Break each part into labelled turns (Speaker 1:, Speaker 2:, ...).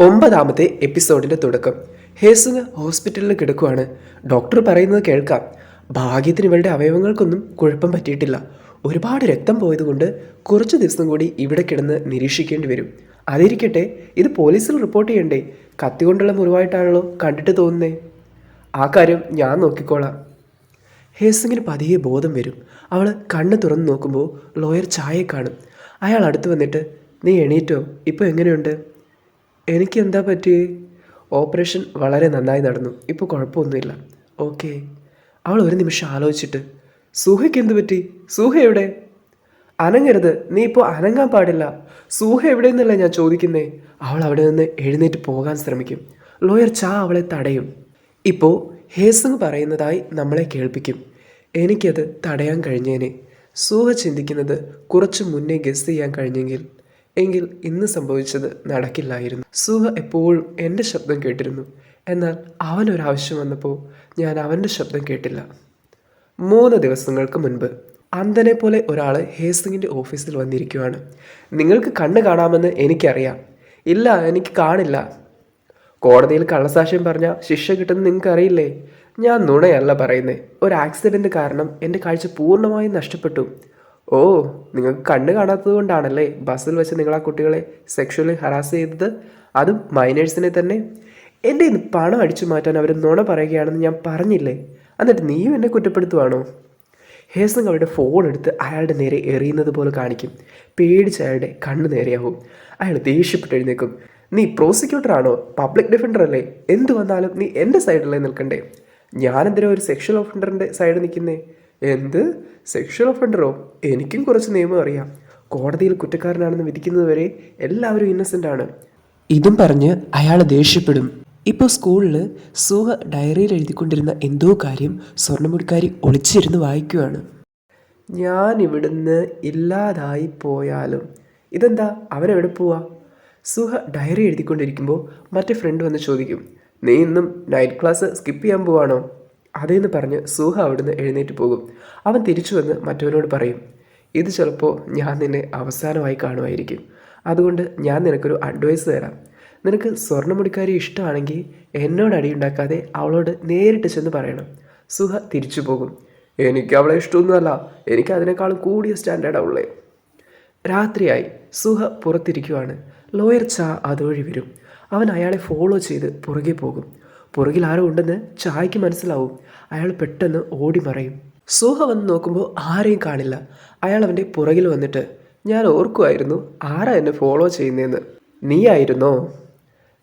Speaker 1: ഒമ്പതാമത്തെ എപ്പിസോഡിന്റെ തുടക്കം. ഹേസുങ് ഹോസ്പിറ്റലിൽ കിടക്കുവാണ്. ഡോക്ടർ പറയുന്നത് കേൾക്കാം. ഭാഗ്യത്തിന് ഇവളുടെ അവയവങ്ങൾക്കൊന്നും കുഴപ്പം പറ്റിയിട്ടില്ല. ഒരുപാട് രക്തം പോയതുകൊണ്ട് കുറച്ച് ദിവസം കൂടി ഇവിടെ കിടന്ന് നിരീക്ഷിക്കേണ്ടി വരും. അതിരിക്കട്ടെ ഇത് പോലീസിൽ റിപ്പോർട്ട് ചെയ്യണ്ടേ? കത്തി കൊണ്ടുള്ള മുറിവായിട്ടാണല്ലോ കണ്ടിട്ട് തോന്നുന്നേ. ആ കാര്യം ഞാൻ നോക്കിക്കോളാം. ഹേസിങ്ങിന് പതിയെ ബോധം വരും. അവൾ കണ്ണ് തുറന്ന് നോക്കുമ്പോൾ ലോയർ ചായയെ കാണും. അയാൾ അടുത്ത് വന്നിട്ട് നീ എണീറ്റോ? ഇപ്പോൾ എങ്ങനെയുണ്ട്? എനിക്ക് എന്താ പറ്റിയേ ഓപ്പറേഷൻ വളരെ നന്നായി നടന്നു. ഇപ്പോൾ കുഴപ്പമൊന്നുമില്ല. ഓക്കെ. അവൾ ഒരു നിമിഷം ആലോചിച്ചിട്ട് സൂഹയ്ക്ക് എന്ത് പറ്റി? സൂഹ എവിടെ? അനങ്ങരുത്. നീ ഇപ്പോൾ അനങ്ങാൻ പാടില്ല. സൂഹ എവിടെ നിന്നല്ല ഞാൻ ചോദിക്കുന്നേ? അവൾ അവിടെ നിന്ന് എഴുന്നേറ്റ് പോകാൻ ശ്രമിക്കും. ലോയർ ചാ അവളെ തടയും. ഇപ്പോൾ ഹേസങ് പറയുന്നതായി നമ്മളെ കേൾപ്പിക്കും. എനിക്കത് തടയാൻ കഴിഞ്ഞേനെ. സൂഹ ചിന്തിക്കുന്നത് കുറച്ച് മുന്നേ ഗസ് ചെയ്യാൻ കഴിഞ്ഞെങ്കിൽ. എങ്കിൽ ഇന്ന് സംഭവിച്ചത് നടക്കില്ലായിരുന്നു. സുഹ എപ്പോഴും എന്റെ ശബ്ദം കേട്ടിരുന്നു. എന്നാൽ അവനൊരാവശ്യം വന്നപ്പോൾ ഞാൻ അവന്റെ ശബ്ദം കേട്ടില്ല. മൂന്ന് ദിവസങ്ങൾക്ക് മുൻപ് അന്തനെ പോലെ ഒരാൾ ഹേസിങ്ങിന്റെ ഓഫീസിൽ വന്നിരിക്കുവാണ്. നിങ്ങൾക്ക് കണ്ണ് കാണാമെന്ന് എനിക്കറിയാം. ഇല്ല എനിക്ക് കാണില്ല. കോടതിയിൽ കള്ളസാക്ഷ്യം പറഞ്ഞാൽ ശിക്ഷ കിട്ടുമെന്ന് നിങ്ങൾക്കറിയില്ലേ? ഞാൻ നുണയല്ല പറയുന്നത് ഒരു ആക്സിഡന്റ് കാരണം എന്റെ കാഴ്ച പൂർണമായും നഷ്ടപ്പെട്ടു. ഓ നിങ്ങൾക്ക് കണ്ണ് കാണാത്തത് കൊണ്ടാണല്ലേ ബസ്സിൽ വെച്ച് നിങ്ങൾ ആ കുട്ടികളെ സെക്ഷുവലി ഹറാസ് ചെയ്തത്? അതും മൈനേഴ്സിനെ തന്നെ. എന്റെ ഇന്ന് പണം അടിച്ചു മാറ്റാൻ അവർ നുണ പറയുകയാണെന്ന് ഞാൻ പറഞ്ഞില്ലേ? എന്നിട്ട് നീയും എന്നെ കുറ്റപ്പെടുത്തുവാണോ? ഹേസങ് അവരുടെ ഫോൺ എടുത്ത് അയാളുടെ നേരെ എറിയുന്നത് പോലെ കാണിക്കും. പേടിച്ച് അയാളുടെ കണ്ണ് നേരെയാവും. അയാൾ ദേഷ്യപ്പെട്ട് എഴുന്നേക്കും നീ പ്രോസിക്യൂട്ടർ ആണോ? പബ്ലിക് ഡിഫൻഡർ അല്ലേ? എന്ത് വന്നാലും നീ എന്റെ സൈഡിലേ നിൽക്കണ്ടേ? ഞാനെന്തിനാ ഒരു സെക്ഷൽ ഒഫൻഡറിന്റെ സൈഡ് നിൽക്കുന്നേ? എന്ത്? സെക്ഷൽ ഒഫൻഡറോ എനിക്കും കുറച്ച് നിയമം അറിയാം. കോടതിയിൽ കുറ്റക്കാരനാണെന്ന് വിധിക്കുന്നതുവരെ എല്ലാവരും ഇന്നസെന്റ് ആണ്. ഇതും പറഞ്ഞ് അയാൾ ദേഷ്യപ്പെടും. ഇപ്പോൾ സ്കൂളിൽ സുഹ ഡയറിയിൽ എഴുതിക്കൊണ്ടിരുന്ന എന്തോ കാര്യം സ്വർണമുടിക്കാരി ഒളിച്ചിരുന്ന് വായിക്കുകയാണ് ഞാൻ ഇവിടുന്ന് ഇല്ലാതായി പോയാലും ഇതെന്താ? അവനെവിടെ പോവാ? സുഹ ഡയറി എഴുതിക്കൊണ്ടിരിക്കുമ്പോൾ മറ്റേ ഫ്രണ്ട് വന്ന് ചോദിക്കും നീ ഇന്നും നൈറ്റ് ക്ലാസ് സ്കിപ്പ് ചെയ്യാൻ പോവാണോ? അതേന്ന് പറഞ്ഞ് സുഹ അവിടുന്ന് എഴുന്നേറ്റ് പോകും. അവൻ തിരിച്ചു വന്ന് മറ്റവനോട് പറയും ഇത് ചിലപ്പോൾ ഞാൻ നിന്നെ അവസാനമായി കാണുമായിരിക്കും. അതുകൊണ്ട് ഞാൻ നിനക്കൊരു അഡ്വൈസ് തരാം. നിനക്ക് സ്വർണമുടിക്കാരി ഇഷ്ടമാണെങ്കിൽ എന്നോട് അടിയുണ്ടാക്കാതെ അവളോട് നേരിട്ട് ചെന്ന് പറയണം. സുഹ തിരിച്ചു പോകും. എനിക്ക് അവളെ ഇഷ്ടമൊന്നുമല്ല. എനിക്ക് അതിനേക്കാളും കൂടിയ സ്റ്റാൻഡേർഡാണ് ഉള്ളേ. രാത്രിയായി. സുഹ പുറത്തിരിക്കുവാണ്. ലോയർ ചാ അതുവഴി വരും. അവൻ അയാളെ ഫോളോ ചെയ്ത് പുറകെ പോകും. പുറകിൽ ആരോ ഉണ്ടെന്ന് ചായക്ക് മനസ്സിലാവും. അയാൾ പെട്ടെന്ന് ഓടി മറയും. സുഹ വന്ന് നോക്കുമ്പോൾ ആരെയും കാണില്ല. അയാൾ അവന്റെ പുറകിൽ വന്നിട്ട് ഞാൻ ഓർക്കുമായിരുന്നു ആരാ എന്നെ ഫോളോ ചെയ്യുന്നതെന്ന് നീ ആയിരുന്നോ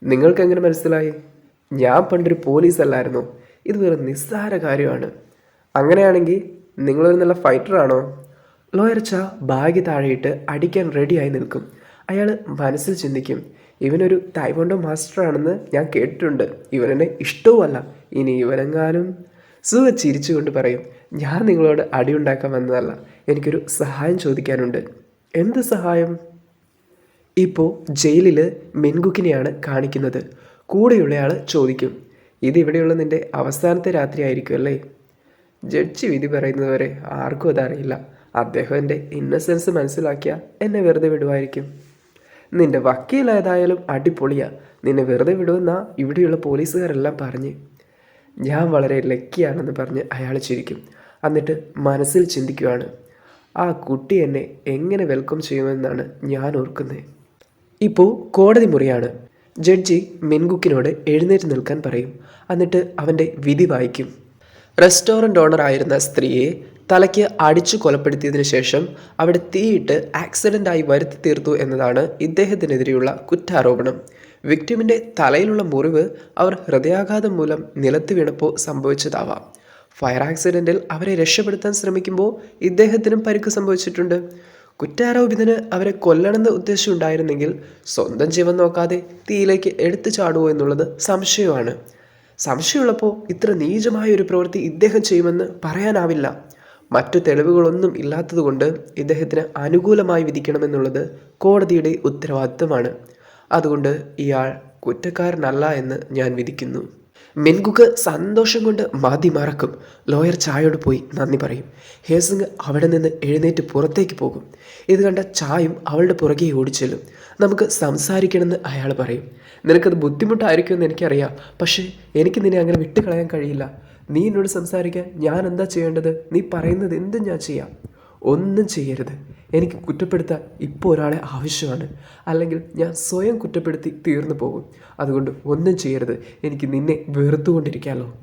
Speaker 1: നിങ്ങൾക്ക് എങ്ങനെ മനസ്സിലായി? ഞാൻ പണ്ടൊരു പോലീസ് അല്ലായിരുന്നു ഇത് വെറും നിസ്സാര കാര്യമാണ്. അങ്ങനെയാണെങ്കിൽ നിങ്ങളൊരു നല്ല ഫൈറ്ററാണോ ലോയർ ചാ ബാഗ് താഴെയിട്ട് അടിക്കാൻ റെഡിയായി നിൽക്കും. അയാൾ മനസ്സിൽ ചിന്തിക്കും ഇവനൊരു തായ്വോണ്ടോ മാസ്റ്ററാണെന്ന് ഞാൻ കേട്ടിട്ടുണ്ട്. ഇവനെന്നെ ഇഷ്ടവുമല്ല. ഇനി ഇവനെങ്ങാനും സുഖ ചിരിച്ചുകൊണ്ട് പറയും ഞാൻ നിങ്ങളോട് അടി അടിയുണ്ടാക്കാൻ വന്നതല്ല. എനിക്കൊരു സഹായം ചോദിക്കാനുണ്ട്. എന്ത് സഹായം? ഇപ്പോൾ ജയിലിൽ മെൻകുക്കിനെയാണ് കാണിക്കുന്നത്. കൂടെയുള്ളയാൾ ചോദിക്കും ഇതിവിടെയുള്ള നിന്റെ അവസാനത്തെ രാത്രി ആയിരിക്കും അല്ലേ? ജഡ്ജി വിധി പറയുന്നതുവരെ ആർക്കും അതറിയില്ല. അദ്ദേഹം എന്റെ ഇന്നസെൻസ് മനസ്സിലാക്കിയാൽ എന്നെ വെറുതെ വിടുമായിരിക്കും. നിന്റെ വക്കീലേതായാലും അടിപൊളിയാ. നിന്നെ വെറുതെ വിടുമെന്നാ ഇവിടെയുള്ള പോലീസുകാരെല്ലാം പറഞ്ഞ്. ഞാൻ വളരെ ലക്കിയാണെന്ന് പറഞ്ഞ് അയാൾ ചിരിക്കും. എന്നിട്ട് മനസ്സിൽ ചിന്തിക്കുകയാണ് ആ കുട്ടി എന്നെ എങ്ങനെ വെൽക്കം ചെയ്യുമെന്നാണ് ഞാൻ ഓർക്കുന്നത് ഇപ്പോൾ കോടതി മുറിയാണ്. ജഡ്ജി മെൻകുക്കിനോട് എഴുന്നേറ്റ് നിൽക്കാൻ പറയും. എന്നിട്ട് അവന്റെ വിധി വായിക്കും. റെസ്റ്റോറന്റ് ഓണർ ആയിരുന്ന സ്ത്രീയെ തലയ്ക്ക് അടിച്ചു കൊലപ്പെടുത്തിയതിനു ശേഷം അവിടെ തീയിട്ട് ആക്സിഡന്റായി വരുത്തി തീർത്തു എന്നതാണ് ഇദ്ദേഹത്തിനെതിരെയുള്ള കുറ്റാരോപണം. വിക്ടിമിന്റെ തലയിലുള്ള മുറിവ് അവർ ഹൃദയാഘാതം മൂലം നിലത്ത് വീണപ്പോൾ സംഭവിച്ചതാവാം. ഫയർ ആക്സിഡന്റിൽ അവരെ രക്ഷപ്പെടുത്താൻ ശ്രമിക്കുമ്പോൾ ഇദ്ദേഹത്തിനും പരിക്ക് സംഭവിച്ചിട്ടുണ്ട്. കുറ്റാരോപിതന് അവരെ കൊല്ലണമെന്ന ഉദ്ദേശം ഉണ്ടായിരുന്നെങ്കിൽ സ്വന്തം ജീവൻ നോക്കാതെ തീയിലേക്ക് എടുത്തു ചാടുമോ എന്നുള്ളത് സംശയമാണ്. സംശയമുള്ളപ്പോൾ ഇത്ര നീചമായ ഒരു പ്രവൃത്തി ഇദ്ദേഹം ചെയ്യുമെന്ന് പറയാനാവില്ല. മറ്റു തെളിവുകളൊന്നും ഇല്ലാത്തതുകൊണ്ട് ഇദ്ദേഹത്തിന് അനുകൂലമായി വിധിക്കണമെന്നുള്ളത് കോടതിയുടെ ഉത്തരവാദിത്തമാണ് അതുകൊണ്ട് ഇയാൾ കുറ്റക്കാരനല്ല എന്ന് ഞാൻ വിധിക്കുന്നു. മെൻകുക്ക് സന്തോഷം കൊണ്ട് മതി മറക്കും. ലോയർ ചായയോട് പോയി നന്ദി പറയും. ഹേസിങ് അവിടെ നിന്ന് എഴുന്നേറ്റ് പുറത്തേക്ക് പോകും. ഇത് കണ്ട ചായും അവളുടെ പുറകെ ഓടിച്ചെല്ലും. നമുക്ക് സംസാരിക്കണമെന്ന് അയാൾ പറയും. നിനക്കത് ബുദ്ധിമുട്ടായിരിക്കുമെന്ന് എനിക്കറിയാം. പക്ഷേ എനിക്ക് നിന്നെ അങ്ങനെ വിട്ടുകളയാൻ കഴിയില്ല. നീ എന്നോട് സംസാരിക്കാൻ ഞാൻ എന്താ ചെയ്യേണ്ടത്? നീ പറയുന്നത് എന്തും ഞാൻ ചെയ്യാം. ഒന്നും ചെയ്യരുത്. എനിക്ക് കുറ്റപ്പെടുത്താൻ ഇപ്പോൾ ഒരാളെ ആവശ്യമാണ്. അല്ലെങ്കിൽ ഞാൻ സ്വയം കുറ്റപ്പെടുത്തി തീർന്നു പോകും. അതുകൊണ്ട് ഒന്നും ചെയ്യരുത്. എനിക്ക് നിന്നെ വെറുത്തുകൊണ്ടിരിക്കാമല്ലോ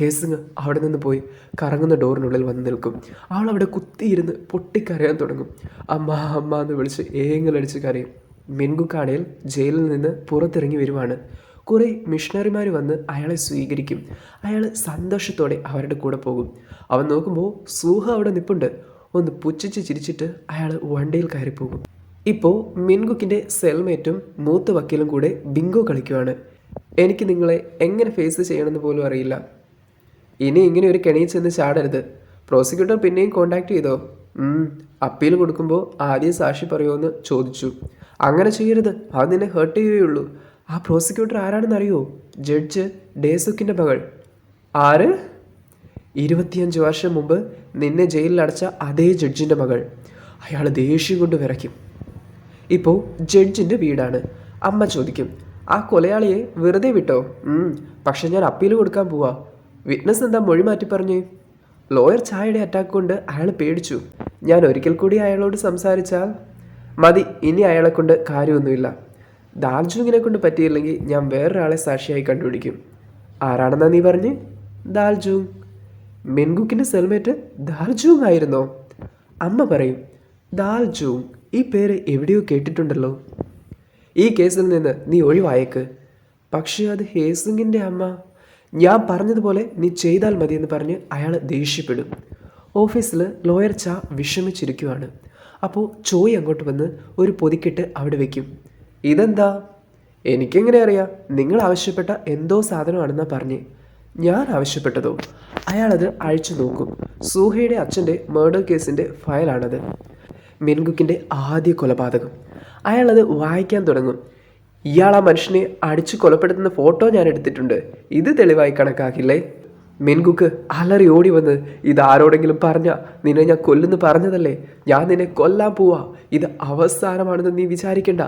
Speaker 1: ഹേസിങ് അവിടെ നിന്ന് പോയി കറങ്ങുന്ന ഡോറിനുള്ളിൽ വന്ന് നിൽക്കും. അവൾ അവിടെ കുത്തിയിരുന്ന് പൊട്ടിക്കരയാൻ തുടങ്ങും. അമ്മ അമ്മ എന്ന് വിളിച്ച് ഏങ്ങലടിച്ച് കരയും. മെൻകുക്കാണേൽ ജയിലിൽ നിന്ന് പുറത്തിറങ്ങി വരുവാണ്. കുറേ മിഷണറിമാർ വന്ന് അയാളെ സ്വീകരിക്കും. അയാൾ സന്തോഷത്തോടെ അവരുടെ കൂടെ പോകും. അവൻ നോക്കുമ്പോൾ സൂഹ അവിടെ നിൽപ്പുണ്ട് ഒന്ന് പുച്ഛിച്ച് ചിരിച്ചിട്ട് അയാൾ വണ്ടിയിൽ കയറിപ്പോകും ഇപ്പോൾ മിൻകുക്കിന്റെ സെൽമേറ്റും മൂത്ത വക്കീലും കൂടെ ബിങ്കോ കളിക്കുവാണ്. എനിക്ക് നിങ്ങളെ എങ്ങനെ ഫേസ് ചെയ്യണമെന്ന് പോലും അറിയില്ല. ഇനി ഇങ്ങനെ ഒരു കെണിയിൽ ചെന്ന് ചാടരുത്. പ്രോസിക്യൂട്ടർ പിന്നെയും കോണ്ടാക്ട് ചെയ്തോ? അപ്പീൽ കൊടുക്കുമ്പോൾ ആദ്യം സാക്ഷി പറയുമോയെന്ന് ചോദിച്ചു. അങ്ങനെ ചെയ്യരുത്. അത് നിന്നെ ഹേർട്ട് ചെയ്യുകയുള്ളൂ. ആ പ്രോസിക്യൂട്ടർ ആരാണെന്ന് അറിയോ ജഡ്ജ് ഡേസുക്കിന്റെ മകൾ. ആര്? ഇരുപത്തിയഞ്ച് വർഷം മുമ്പ് നിന്നെ ജയിലിൽ അടച്ച അതേ ജഡ്ജിന്റെ മകൾ. അയാൾ ദേഷ്യം കൊണ്ട് വിറയ്ക്കും. ഇപ്പോൾ ജഡ്ജിന്റെ വീടാണ്. അമ്മ ചോദിക്കും ആ കൊലയാളിയെ വെറുതെ വിട്ടോ? പക്ഷെ ഞാൻ അപ്പീൽ കൊടുക്കാൻ പോവാ. വിറ്റ്നസ് എന്താ മൊഴി മാറ്റി പറഞ്ഞേ? ലോയർ ചായയുടെ അറ്റാക്ക് കൊണ്ട് അയാൾ പേടിച്ചു. ഞാൻ ഒരിക്കൽ കൂടി അയാളോട് സംസാരിച്ചാൽ മതി. ഇനി അയാളെ കൊണ്ട് കാര്യമൊന്നുമില്ല. ദാൽജുങ്ങിനെ കൊണ്ട് പറ്റിയില്ലെങ്കിൽ ഞാൻ വേറൊരാളെ സാക്ഷിയായി കണ്ടുപിടിക്കും. ആരാണെന്നാ നീ പറഞ്ഞ്? ദാൽജുങ് മെൻകുക്കിന്റെ സെൽമേറ്റ് ദാൽജുങ് ആയിരുന്നോ അമ്മ പറയും ദാൽജുങ് ഈ പേര് എവിടെയോ കേട്ടിട്ടുണ്ടല്ലോ. ഈ കേസിൽ നിന്ന് നീ ഒഴിവായേക്ക്. പക്ഷേ അത് ഹേസുങ്ങിന്റെ അമ്മ. ഞാൻ പറഞ്ഞതുപോലെ നീ ചെയ്താൽ മതിയെന്ന് പറഞ്ഞ് അയാൾ ദേഷ്യപ്പെടും. ഓഫീസിൽ ലോയർ ചാ വിഷമിച്ചിരിക്കുവാണ്. അപ്പോൾ ചോയ് അങ്ങോട്ട് വന്ന് ഒരു പൊതിക്കിട്ട് അവിടെ വെക്കും. ഇതെന്താ? എനിക്കെങ്ങനെ അറിയാം? നിങ്ങൾ ആവശ്യപ്പെട്ട എന്തോ സാധനമാണെന്നാ പറഞ്ഞേ. ഞാൻ ആവശ്യപ്പെട്ടതോ? അയാളത് അഴിച്ചു നോക്കും. സൂഹയുടെ അച്ഛന്റെ മേർഡർ കേസിന്റെ ഫയലാണത്. മിൻകുക്കിന്റെ ആദ്യ കൊലപാതകം. അയാളത് വായിക്കാൻ തുടങ്ങും. ഇയാൾ ആ മനുഷ്യനെ അടിച്ചു കൊലപ്പെടുത്തുന്ന ഫോട്ടോ ഞാൻ എടുത്തിട്ടുണ്ട്. ഇത് തെളിവായി കണക്കാക്കില്ലേ? മിൻകുക്ക് അലറി ഓടി വന്ന് ഇത് ആരോടെങ്കിലും പറഞ്ഞ? നിന്നെ ഞാൻ കൊല്ലുന്നു പറഞ്ഞതല്ലേ? ഞാൻ നിന്നെ കൊല്ലാൻ പോവാ. ഇത് അവസാനമാണെന്ന് നീ വിചാരിക്കണ്ട.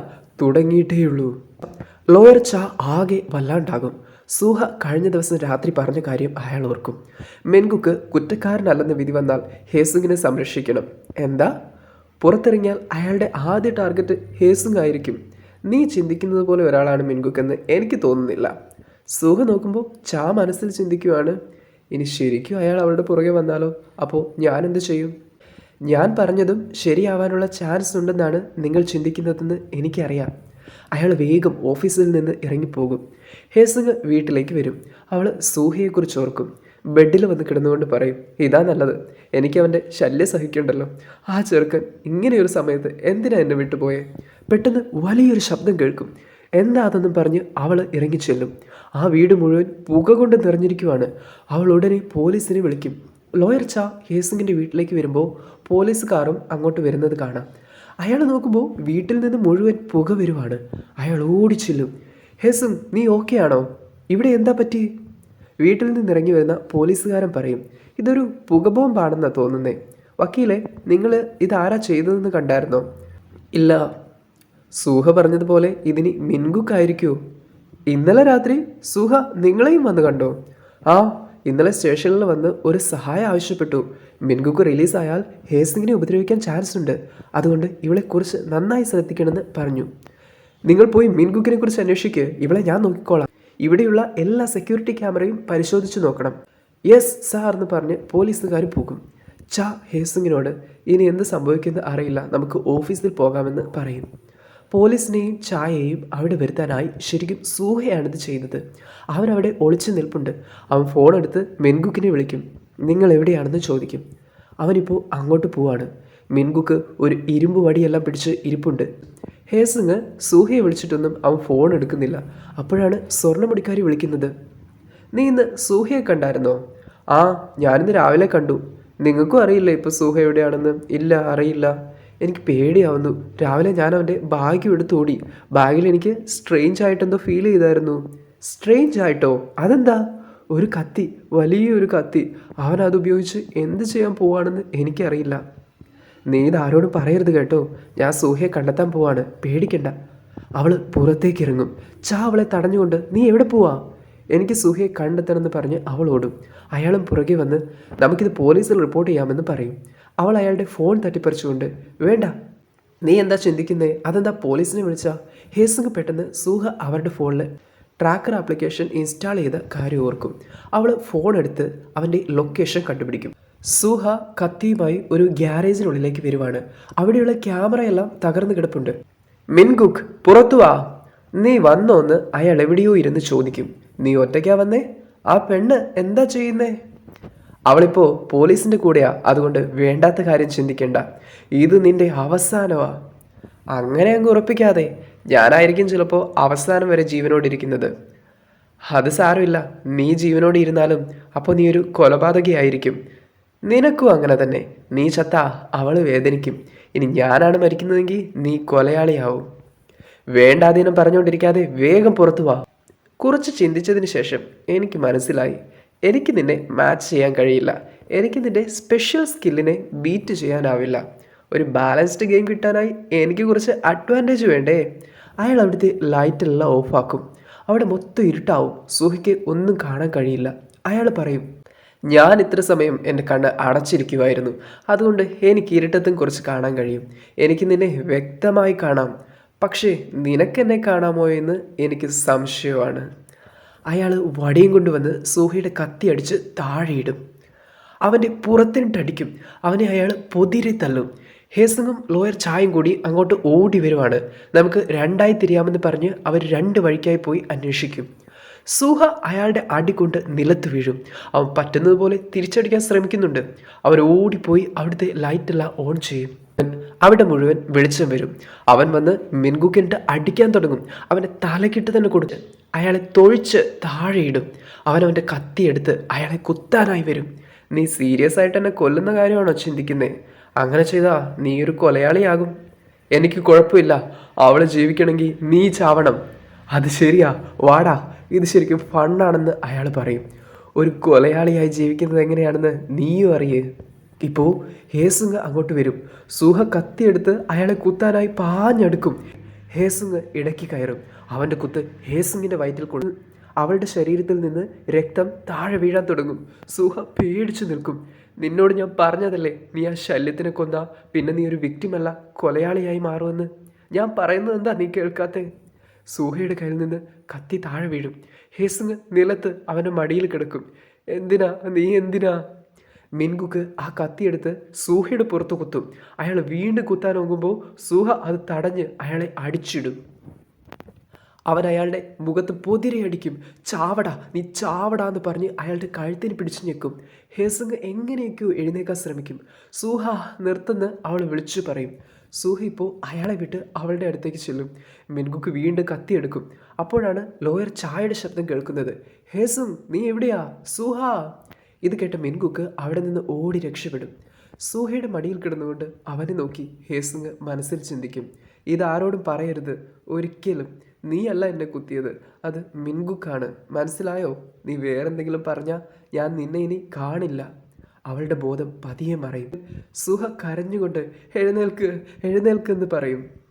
Speaker 1: തുടങ്ങിയിട്ടേയുള്ളൂ. ലോയർ ച ആകെ വല്ലാണ്ടാകും. സൂഹ കഴിഞ്ഞ ദിവസം രാത്രി പറഞ്ഞ കാര്യം അയാൾ ഓർക്കും. മെൻകുക്ക് കുറ്റക്കാരനല്ലെന്ന് വിധി വന്നാൽ ഹേസുങ്ങിനെ സംരക്ഷിക്കണം. എന്താ? പുറത്തിറങ്ങിയാൽ അയാളുടെ ആദ്യ ടാർഗറ്റ് ഹേസുങ് ആയിരിക്കും. നീ ചിന്തിക്കുന്നത് പോലെ ഒരാളാണ് മെൻകുക്കെന്ന് എനിക്ക് തോന്നുന്നില്ല. സൂഹ നോക്കുമ്പോൾ ചാ മനസ്സിൽ ചിന്തിക്കുവാണ് ഇനി ശരിക്കും അയാൾ അവളുടെ പുറകെ വന്നാലോ? അപ്പോൾ ഞാൻ എന്ത് ചെയ്യും? ഞാൻ പറഞ്ഞതും ശരിയാവാനുള്ള ചാൻസ് ഉണ്ടെന്നാണ് നിങ്ങൾ ചിന്തിക്കുന്നതെന്ന് എനിക്കറിയാം. അയാൾ വേഗം ഓഫീസിൽ നിന്ന് ഇറങ്ങിപ്പോകും. ഹേസങ് വീട്ടിലേക്ക് വരും. അവൾ സൂഹയെക്കുറിച്ച് ഓർക്കും. ബെഡിൽ വന്ന് കിടന്നുകൊണ്ട് പറയും ഇതാ നല്ലത്. എനിക്ക് അവന്റെ ശല്യം സഹിക്കണ്ടല്ലോ. ആ ചെറുക്കൻ ഇങ്ങനെയൊരു സമയത്ത് എന്തിനാ എന്നെ വിട്ടുപോയെ? പെട്ടെന്ന് വലിയൊരു ശബ്ദം കേൾക്കും. എന്താ അതെന്നും പറഞ്ഞ് അവൾ ഇറങ്ങിച്ചെല്ലും. ആ വീട് മുഴുവൻ പുക കൊണ്ട് നിറഞ്ഞിരിക്കുവാണ്. അവൾ ഉടനെ പോലീസിനെ വിളിക്കും. ലോയർ ചാ ഹേസിങ്ങിന്റെ വീട്ടിലേക്ക് വരുമ്പോൾ പോലീസുകാരും അങ്ങോട്ട് വരുന്നത് കാണാം. അയാൾ നോക്കുമ്പോൾ വീട്ടിൽ നിന്ന് മുഴുവൻ പുക വരുവാണ്. അയാൾ ഓടിച്ചെല്ലും. ഹേസും നീ ഓക്കെ ആണോ? ഇവിടെ എന്താ പറ്റി? വീട്ടിൽ നിന്ന് ഇറങ്ങി വരുന്ന പോലീസുകാരൻ പറയും ഇതൊരു പുകബോംബാണെന്നാണ് തോന്നുന്നത് വക്കീലെ നിങ്ങൾ ഇതാരാ ചെയ്തതെന്ന് കണ്ടായിരുന്നോ? ഇല്ല സൂഹ പറഞ്ഞതുപോലെ ഇതിനി മിൻകുക്കായിരിക്കോ. ഇന്നലെ രാത്രി സൂഹ നിങ്ങളെയും വന്ന് കണ്ടോ? ആ ഇന്നലെ സ്റ്റേഷനിൽ വന്ന് ഒരു സഹായം ആവശ്യപ്പെട്ടു. മിൻകുക്ക് റിലീസായാൽ ഹേസിങ്ങിനെ ഉപദ്രവിക്കാൻ ചാൻസ് ഉണ്ട്. അതുകൊണ്ട് ഇവളെക്കുറിച്ച് നന്നായി ശ്രദ്ധിക്കണമെന്ന് പറഞ്ഞു. നിങ്ങൾ പോയി മിൻകുക്കിനെ കുറിച്ച് അന്വേഷിക്കുക ഇവളെ ഞാൻ നോക്കിക്കോളാം. ഇവിടെയുള്ള എല്ലാ സെക്യൂരിറ്റി ക്യാമറയും പരിശോധിച്ചു നോക്കണം. യെസ് സാർ എന്ന് പറഞ്ഞ് പോലീസുകാർ പോകും. ച ഹേസിങ്ങിനോട് ഇനി എന്ത് സംഭവിക്കുന്നത് അറിയില്ല. നമുക്ക് ഓഫീസിൽ പോകാമെന്ന് പറയും. പോലീസിനെയും ചായയെയും അവിടെ വരുത്താനായി ശരിക്കും സൂഹയാണിത് ചെയ്യുന്നത്. അവൻ അവിടെ ഒളിച്ചു നിൽപ്പുണ്ട്. അവൻ ഫോണെടുത്ത് മെൻകുക്കിനെ വിളിക്കും. നിങ്ങൾ എവിടെയാണെന്ന് ചോദിക്കും. അവനിപ്പോൾ അങ്ങോട്ട് പോവാണ്. മിൻകുക്ക് ഒരു ഇരുമ്പ് വടിയെല്ലാം പിടിച്ച് ഇരിപ്പുണ്ട്. ഹേസിങ് സൂഹയെ വിളിച്ചിട്ടൊന്നും അവൻ ഫോൺ എടുക്കുന്നില്ല. അപ്പോഴാണ് സ്വർണമുടിക്കാരി വിളിക്കുന്നത്. നീ ഇന്ന് സൂഹയെ കണ്ടായിരുന്നോ? ആ ഞാനിന്ന് രാവിലെ കണ്ടു. നിങ്ങൾക്കും അറിയില്ല ഇപ്പോൾ സൂഹ എവിടെയാണെന്ന്? ഇല്ല അറിയില്ല. എനിക്ക് പേടിയാവുന്നു. രാവിലെ ഞാൻ അവന്റെ ബാഗ് എടുത്ത് ഓടി. ബാഗിൽ എനിക്ക് സ്ട്രെയിഞ്ച് ആയിട്ടെന്തോ ഫീൽ ചെയ്തായിരുന്നു. സ്ട്രെയിഞ്ച് ആയിട്ടോ? അതെന്താ? ഒരു കത്തി. വലിയൊരു കത്തി. അവൻ അത് ഉപയോഗിച്ച് എന്ത് ചെയ്യാൻ പോവാണെന്ന് എനിക്കറിയില്ല. നീ ഇത് ആരോടും പറയരുത് കേട്ടോ. ഞാൻ സൂഹയെ കണ്ടെത്താൻ പോവാണ്. പേടിക്കണ്ട. അവൾ പുറത്തേക്ക് ഇറങ്ങും ചാ അവളെ തടഞ്ഞുകൊണ്ട് നീ എവിടെ പോവാ? എനിക്ക് സുഹയെ കണ്ടെത്തണമെന്ന് പറഞ്ഞ് അവൾ ഓടും. അയാളും പുറകെ വന്ന് നമുക്കിത് പോലീസിൽ റിപ്പോർട്ട് ചെയ്യാമെന്ന് പറയും. അവൾ അയാളുടെ ഫോൺ തട്ടിപ്പറിച്ചുകൊണ്ട് വേണ്ട നീ എന്താ ചിന്തിക്കുന്നത് അതെന്താ പോലീസിനെ വിളിച്ചാ? ഹേസുങ് പെട്ടെന്ന് സൂഹ അവരുടെ ഫോണിൽ ട്രാക്കർ ആപ്ലിക്കേഷൻ ഇൻസ്റ്റാൾ ചെയ്ത കാര്യം ഓർക്കും. അവൾ ഫോൺ എടുത്ത് അവന്റെ ലൊക്കേഷൻ കണ്ടുപിടിക്കും. സൂഹ കത്തിയുമായി ഒരു ഗ്യാരേജിനുള്ളിലേക്ക് വരുവാണ്. അവിടെയുള്ള ക്യാമറയെല്ലാം തകർന്നു കിടപ്പുണ്ട്. മിൻകുക്ക് പുറത്തു വാ. നീ വന്നോന്ന് അയാൾ എവിടെയോ ഇരുന്ന് ചോദിക്കും. നീ ഒറ്റയ്ക്കാ വന്നേ? ആ പെണ്ണ് എന്താ ചെയ്യുന്നേ? അവളിപ്പോ പോലീസിന്റെ കൂടെയാ. അതുകൊണ്ട് വേണ്ടാത്ത കാര്യം ചിന്തിക്കേണ്ട. ഇത് നിന്റെ അവസാനമാ. അങ്ങനെ അങ്ങ് ഉറപ്പിക്കാതെ ഞാനായിരിക്കും ചിലപ്പോൾ അവസാനം വരെ ജീവനോടിരിക്കുന്നത്. അത് സാരമില്ല. നീ ജീവനോടെ ഇരുന്നാലും അപ്പോൾ നീ ഒരു കൊലപാതകയായിരിക്കും. നിനക്കും അങ്ങനെ തന്നെ. നീ ചത്താ അവൾ വേദനിക്കും. ഇനി ഞാനാണ് മരിക്കുന്നതെങ്കിൽ നീ കൊലയാളിയാവും. വേണ്ടാതീനം പറഞ്ഞുകൊണ്ടിരിക്കാതെ വേഗം പുറത്തു വാ. കുറച്ച് ചിന്തിച്ചതിന് ശേഷം എനിക്ക് മനസ്സിലായി. എനിക്ക് നിന്നെ മാച്ച് ചെയ്യാൻ കഴിയില്ല. എനിക്ക് നിന്റെ സ്പെഷ്യൽ സ്കില്ലിനെ ബീറ്റ് ചെയ്യാനാവില്ല. ഒരു ബാലൻസ്ഡ് ഗെയിം കിട്ടാനായി എനിക്ക് കുറച്ച് അഡ്വാന്റേജ് വേണ്ടേ? അയാൾ അവിടുത്തെ ലൈറ്റെല്ലാം ഓഫാക്കും അവിടെ മൊത്തം ഇരുട്ടാവും. സൂഹിക്ക് ഒന്നും കാണാൻ കഴിയില്ല. അയാൾ പറയും ഞാൻ ഇത്ര സമയം എന്റെ കണ്ണ് അടച്ചിരിക്കുമായിരുന്നു അതുകൊണ്ട് എനിക്ക് ഇരുട്ടത്തും കുറച്ച് കാണാൻ കഴിയും. എനിക്ക് നിന്നെ വ്യക്തമായി കാണാം. പക്ഷേ നിനക്കെന്നെ കാണാമോ എന്ന് എനിക്ക് സംശയമാണ്. അയാൾ വടിയും കൊണ്ടുവന്ന് സൂഹിയുടെ കത്തിയടിച്ച് താഴെയിടും. അവന്റെ പുറത്തിനിട്ടടിക്കും. അവനെ അയാൾ പൊതിരി തള്ളും. ഹേസങ്ങും ലോയർ ചായയും കൂടി അങ്ങോട്ട് ഓടി വരുവാണ്. നമുക്ക് രണ്ടായി തിരിയാമെന്ന് പറഞ്ഞ് അവർ രണ്ട് വഴിക്കായി പോയി അന്വേഷിക്കും. സൂഹ അയാളുടെ അടി കൊണ്ട് നിലത്ത് വീഴും. അവൻ പറ്റുന്നത് പോലെ തിരിച്ചടിക്കാൻ ശ്രമിക്കുന്നുണ്ട്. അവർ ഓടിപ്പോയി അവിടുത്തെ ലൈറ്റെല്ലാം ഓൺ ചെയ്യും. അവിടെ മുഴുവൻ വെളിച്ചം വരും. അവൻ വന്ന് മിൻകുക്കിന്റെ അടിക്കാൻ തുടങ്ങും. അവന്റെ തലക്കിട്ട് തന്നെ കൊടുത്ത് അയാളെ തൊഴിച്ച് താഴെയിടും അവൻ അവന്റെ കത്തിയെടുത്ത് അയാളെ കുത്താനായി വരും. നീ സീരിയസ് ആയിട്ട് എന്നെ കൊല്ലുന്ന കാര്യമാണോ ചിന്തിക്കുന്നത് അങ്ങനെ ചെയ്താ നീ ഒരു കൊലയാളിയാകും. എനിക്ക് കുഴപ്പമില്ല. അവൾ ജീവിക്കണമെങ്കിൽ നീ ചാവണം. അത് ശരിയാ. വാടാ. ഇത് ശരിക്കും ഫണ്ണാണെന്ന് അയാൾ പറയും. ഒരു കൊലയാളിയായി ജീവിക്കുന്നത് എങ്ങനെയാണെന്ന് നീയും അറിയേ. ഇപ്പോൾ ഹേസുങ് അങ്ങോട്ട് വരും. സൂഹ കത്തിയെടുത്ത് അയാളെ കുത്താനായി പാഞ്ഞെടുക്കും. ഹേസുങ് ഇടയ്ക്ക് കയറും. അവന്റെ കുത്ത് ഹേസുങ്ങിന്റെ വയറ്റിൽ കൊണ്ട് അവളുടെ ശരീരത്തിൽ നിന്ന് രക്തം താഴെ വീഴാൻ തുടങ്ങും. സൂഹ പേടിച്ചു നിൽക്കും. നിന്നോട് ഞാൻ പറഞ്ഞതല്ലേ നീ ആ ശല്യത്തിനെ കൊന്ന പിന്നെ നീ ഒരു വിക്റ്റിമല്ല കൊലയാളിയായി മാറുമെന്ന്. ഞാൻ പറയുന്നത് എന്താ നീ കേൾക്കാത്തേ? സൂഹയുടെ കയ്യിൽ നിന്ന് കത്തി താഴെ വീഴും. ഹേസുങ് നിലത്ത് അവന്റെ മടിയിൽ കിടക്കും. എന്തിനാ നീ എന്തിനാ? മിൻകുക്ക് ആ കത്തിയെടുത്ത് സൂഹയുടെ പുറത്ത് കുത്തും. അയാൾ വീണ്ടും കുത്താൻ നോക്കുമ്പോൾ സൂഹ അത് തടഞ്ഞ് അയാളെ അടിച്ചിടും. അവൻ അയാളുടെ മുഖത്ത് പൊതിരയടിക്കും ചാവട നീ ചാവട എന്ന് പറഞ്ഞ് അയാളുടെ കഴുത്തിന് പിടിച്ചു ഞെക്കും. ഹേസങ് എങ്ങനെയൊക്കെയോ എഴുന്നേക്കാൻ ശ്രമിക്കും. സൂഹ നിർത്തുന്ന് അവൾ വിളിച്ചു പറയും. സൂഹ ഇപ്പോൾ അയാളെ വിട്ട് അവളുടെ അടുത്തേക്ക് ചെല്ലും. മിൻകുക്ക് വീണ്ടും കത്തിയെടുക്കും. അപ്പോഴാണ് ലോയർ ചായയുടെ ശബ്ദം കേൾക്കുന്നത്. ഹേസും നീ എവിടെയാ? സൂഹ! ഇത് കേട്ട മിൻകുക്ക് അവിടെ നിന്ന് ഓടി രക്ഷപ്പെടും. സൂഹയുടെ മടിയിൽ കിടന്നുകൊണ്ട് അവനെ നോക്കി ഹേസുങ് മനസ്സിൽ ചിന്തിക്കും. ഇതാരോടും പറയരുത്. ഒരിക്കലും നീയല്ല എന്നെ കുത്തിയത്. അത് മിൻകുക്കാണ്. മനസ്സിലായോ? നീ വേറെന്തെങ്കിലും പറഞ്ഞാൽ ഞാൻ നിന്നെ ഇനി കാണില്ല. അവളുടെ ബോധം പതിയെ മറയും. സുഹ കരഞ്ഞുകൊണ്ട് എഴുന്നേൽക്ക് എഴുന്നേൽക്കെന്ന് പറയും.